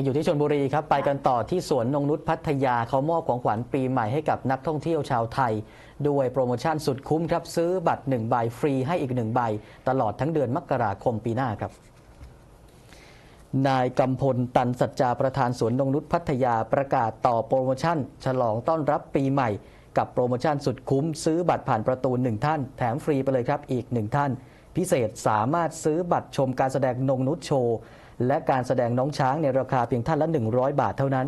ยังอยู่ที่ชนบุรีครับไปกันต่อที่สวนนงนุษย์พัทยาเขามอบของขวัญปีใหม่ให้กับนักท่องเที่ยวชาวไทย ด้วยโปรโมชั่นสุดคุ้มครับ ซื้อบัตร1ใบฟรีให้อีก1ใบ ตลอดทั้งเดือนมกราคมปีหน้าครับนายกำพลตันสัจจาประธานสวนนงนุษย์พัทยาประกาศต่อโปรโมชั่น ฉลองต้อนรับปีใหม่ กับโปรโมชั่นสุดคุ้ม ซื้อบัตรผ่านประตูหนึ่งท่าน แถมฟรีไปเลยครับอีกหนึ่งท่าน พิเศษสามารถซื้อบัตรชมการแสดงนงนุษย์โชว์ และการแสดงน้องช้างในราคาเพียงท่านละ 100 บาทเท่านั้น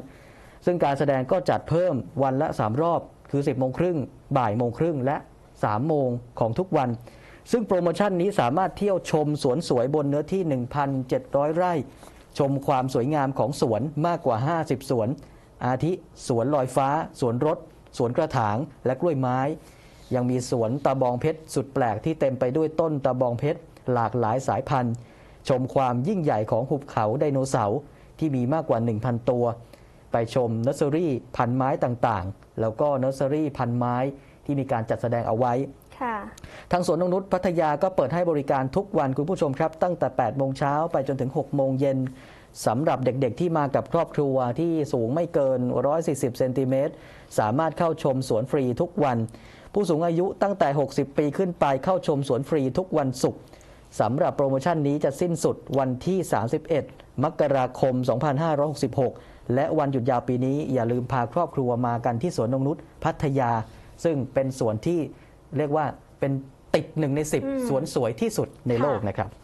ซึ่งการแสดงก็จัดเพิ่มวันละ 3 รอบ คือ 10โมงครึ่งบ่ายโมงครึ่งและ 3 โมงของทุกวัน ซึ่งโปรโมชั่นนี้สามารถเที่ยวชมสวนสวยบนเนื้อที่ 1,700 ไร่ ชมความสวยงามของสวนมากกว่า 50 สวน อาทิสวนลอยฟ้า สวนรถ สวนกระถาง และกล้วยไม้ ยังมีสวนตะบองเพชรสุดแปลกที่เต็มไปด้วยต้นตะบองเพชรหลากหลายสายพันธุ์ ชมความยิ่งใหญ่ของหุบเขาไดโนเสาร์ที่มีมากกว่า 1,000 ตัว ไปชมเนอร์เซอรี่พันไม้ต่างๆ แล้วก็เนอร์เซอรี่พันไม้ที่มีการจัดแสดงเอาไว้ค่ะทางสวนนงนุษย์พัทยาก็เปิดให้บริการทุกวันคุณผู้ชมครับ ตั้งแต่ 8 โมงเช้าไปจนถึง 6 โมงเย็นสำหรับเด็กๆ ที่มากับครอบครัวที่สูงไม่เกิน 140 เซนติเมตร สามารถเข้าชมสวนฟรีทุกวัน ผู้สูงอายุตั้งแต่ 60 ปีขึ้นไปเข้าชมสวนฟรีทุกวันศุกร์ สำหรับโปรโมชั่นนี้จะสิ้นสุดวันที่ 31 มกราคม 2566 และวันหยุดยาวปีนี้อย่าลืมพาครอบครัวมากันที่สวนนงนุษย์พัทยา ซึ่งเป็นสวนที่เรียกว่าเป็นติดหนึ่งในอืม10 สวนสวยที่สุดในโลกนะครับ